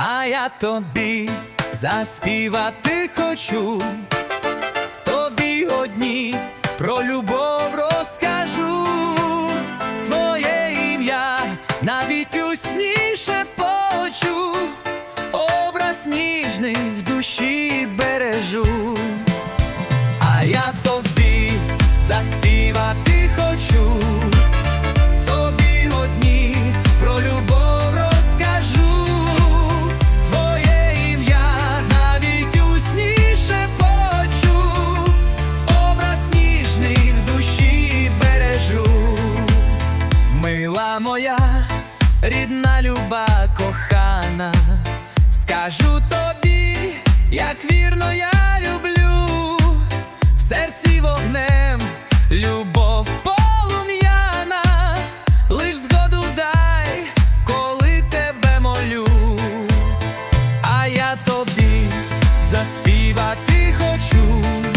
а я тобі заспівати хочу, тобі одні про любов розкажу, твоє ім'я навіть усніше почу, образ ніжний в душі бережу. співати хочу.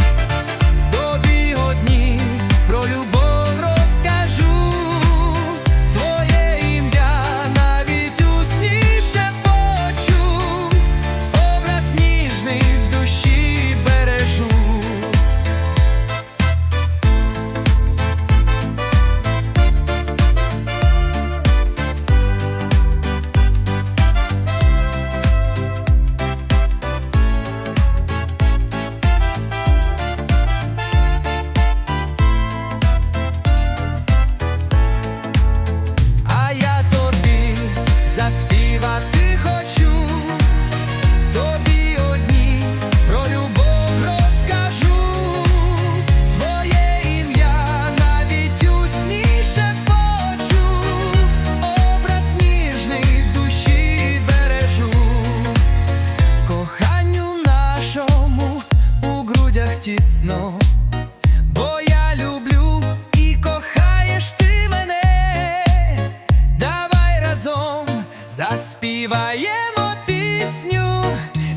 Заспіваємо пісню,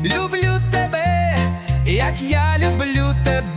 люблю тебе, як я люблю тебе.